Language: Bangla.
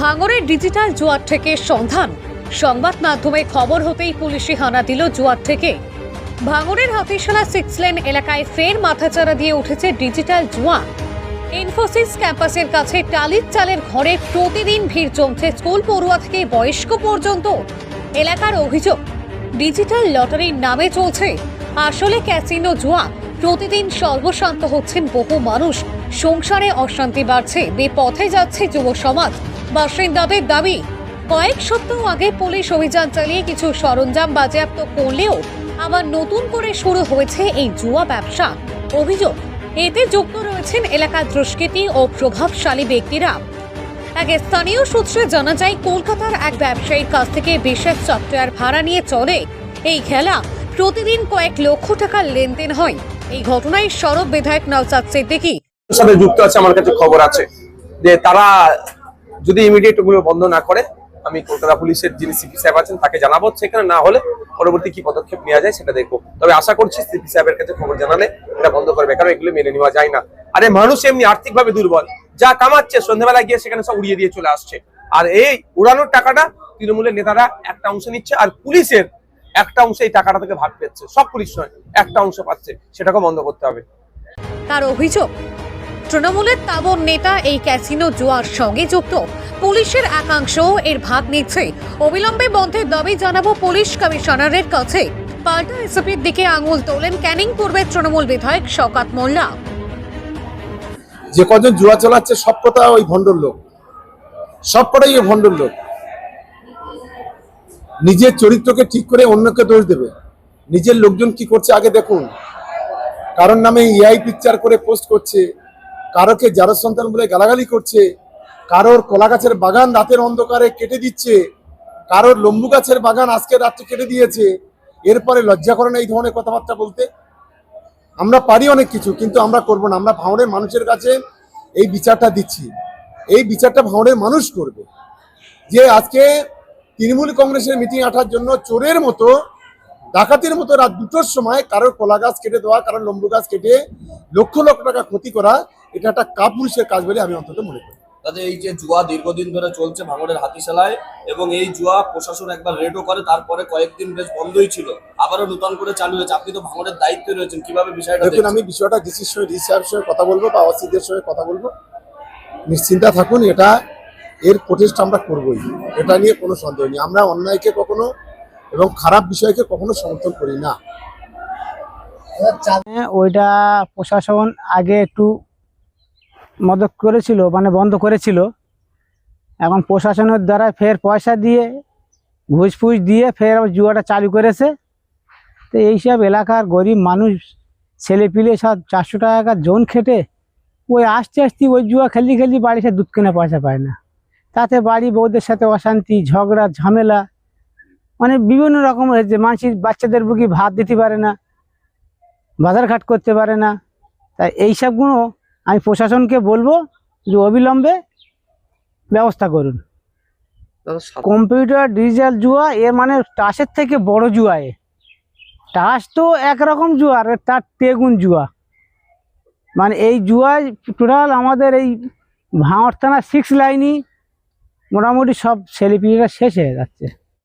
ভাঙরের ডিজিটাল জুয়ার থেকে সন্ধান। সংবাদ মাধ্যমে খবর হতেই পুলিশি হানা দিল জুয়ার থেকে। ভাঙরের হাতিশালা সিক্স লেন এলাকায় ফের মাথাচাড়া দিয়ে উঠেছে ডিজিটাল জুয়া ইনফোসিস ক্যাম্পাসের কাছে টালির চালের ঘরে প্রতিদিন ভিড় জমছে স্কুল পড়ুয়া থেকে বয়স্ক পর্যন্ত। এলাকার অভিযোগ, ডিজিটাল লটারির নামে চলছে। আসলে ক্যাসিনো জুয়া প্রতিদিন সর্বশান্ত হচ্ছেন বহু মানুষ। সংসারে অশান্তি বাড়ছে, বেপথে যাচ্ছে যুব সমাজ। বাসিন্দাদের দাবি, কয়েক সপ্তাহ আগে পুলিশ অভিযান চালিয়ে কিছু সরঞ্জাম বাজেয়াপ্ত করলেও আবার নতুন করে শুরু হয়েছে এই জুয়া ব্যবসা। অভিযোগ, এতে যুক্ত রয়েছেন এলাকার দুষ্কৃতি ও প্রভাবশালী ব্যক্তিরা। এক স্থানীয় সূত্রে জানা যায়, কলকাতার এক ব্যবসায়ীর কাছ থেকে বিশেষ সফটওয়্যার ভাড়া নিয়ে চলে। এই খেলা প্রতিদিন কয়েক লক্ষ টাকার লেনদেন হয়। এই ঘটনায় সরব বিধায়ক নওসাদ সিদ্দিকী। সাথে যুক্ত আছে, আমার কাছে খবর আছে যে তারা যদি ইমিডিয়েট ওগুলো বন্ধ না করে, আমি কলকাতা পুলিশের যিনি সিপি সাহেব আছেন তাকে জানাব সেখানে, না হলে পরবর্তী কি পদক্ষেপ নেওয়া যায় সেটা দেখব। তবে আশা করছি সিপি সাহেবের কাছে খবর জানালে এটা বন্ধ করবে, কারণ এগুলো মেনে নেওয়া যায় না। আরে মানুষ এমনি আর্থিকভাবে দুর্বল, যা কামাচ্ছে সন্ধ্যাবেলা গিয়ে সেখানে সব উড়িয়ে দিয়ে চলে আসছে। আর এই উড়ানোর টাকাটা তৃণমূলের নেতারা একটা অংশ নিচ্ছে, আর পুলিশের একটা অংশ এই টাকাটা থেকে ভাগ পেচ্ছে সব পুলিশ নয় একটা অংশ পাচ্ছে। সেটাকে বন্ধ করতে হবে। তার অভিযোগ তৃণমূলের তাবর নেতা এই ক্যাসিনো জুয়ার সঙ্গে যুক্ত। পুলিশের একাংশ এর ভাগ নিচ্ছে। অবিলম্বে বন্ধের দাবি জানাব পুলিশ কমিশনারের কাছে। পাল্টা এসপির দিকে আঙুল তোলেন ক্যানিং পূর্বের তৃণমূল বিধায়ক শওকাত মোল্লা। যে কজন জুয়া চালাচ্ছে সব কথা ওই ভণ্ডর লোক। সব কটাই ওই ভণ্ডর লোক। নিজের চরিত্রকে ঠিক করে অন্যকে দোষ দেবে। নিজের লোকজন কি করছে আগে দেখুন। কারোর নামে এআই পিকচার করে পোস্ট করছে, কারোকে যারো সন্তান বলে গালাগালি করছে, কারোর কলা গাছের বাগান রাতের অন্ধকারে কেটে দিচ্ছে, কারোর লম্বু গাছের বাগান আজকে রাত্রে কেটে দিয়েছে। এরপরে লজ্জা করে না এই ধরনের কথাবার্তা বলতে? আমরা পারি অনেক কিছু, কিন্তু আমরা করব না। আমরা ভাঙড়ের মানুষের কাছে এই বিচারটা দিচ্ছি। এই বিচারটা ভাঙড়ের মানুষ করবে। যে আজকে তৃণমূল কংগ্রেসের মিটিং আঠার জন্য চোরের মতো ডাকাতির মতো রাত দুটোর সময় কারোর কলা গাছ কেটে দেওয়া কারোর লম্বু গাছ কেটে লক্ষ লক্ষ টাকা ক্ষতি করা এটা একটা কাপুরুষের কাজ বলে আমি অন্তত মনে করি। তাতে এই যে জুয়া দীর্ঘদিন ধরে চলছে ভাঙড়ের হাতিশালায় এবং এই জুয়া প্রশাসন একবার রেডও করে তারপরে কয়েকদিন বেশ বন্ধই ছিল। আবারও নতুন করে চালু হয়েছে। আপনি তো ভাঙড়ের দায়িত্বে রয়েছেন কীভাবে বিষয়টা দেখুন আমি বিষয়টা ডিসির সঙ্গে ডিসি সঙ্গে কথা বলব বা অসিদের সঙ্গে কথা বলব। নিশ্চিন্তা থাকুন এটা এর প্রচেষ্টা আমরা করবই। এটা নিয়ে কোনো সন্দেহ নেই। আমরা অন্যায়কে কখনো এবং খারাপ বিষয়কে কখনো সমর্থন করি না। হ্যাঁ, ওইটা প্রশাসন আগে একটু মদত করেছিল মানে বন্ধ করেছিল। এখন প্রশাসনের দ্বারা ফের পয়সা দিয়ে ঘুষ ফুস দিয়ে ফের জুয়াটা চালু করেছে। তো এইসব এলাকার গরিব মানুষ ছেলে পিলে সব চারশো টাকা জোন খেটে ওই আসতে আসতে ওই জুয়া খেলি খেলি বাড়িতে দুধ কেনা পয়সা পায় না। তাতে বাড়ি বউদের সাথে অশান্তি ঝগড়া ঝামেলা মানে বিভিন্ন রকম হয়েছে। মানুষের বাচ্চাদের বুকি ভাত দিতে পারে না বাজারঘাট করতে পারে না। তাই এইসবগুলো আমি প্রশাসনকে বলব যে অবিলম্বে ব্যবস্থা করুন। কম্পিউটার ডিজিটাল জুয়া এ মানে টাসের থেকে বড় জুয়া এ। টাস তো একরকম জুয়া আর তার তেগুন জুয়া। মানে এই জুয়ায় টোটাল আমাদের এই ভাঁড় থানা সিক্স লাইনই মোটামুটি সব ছেলেপিলেরা শেষ হয়ে যাচ্ছে।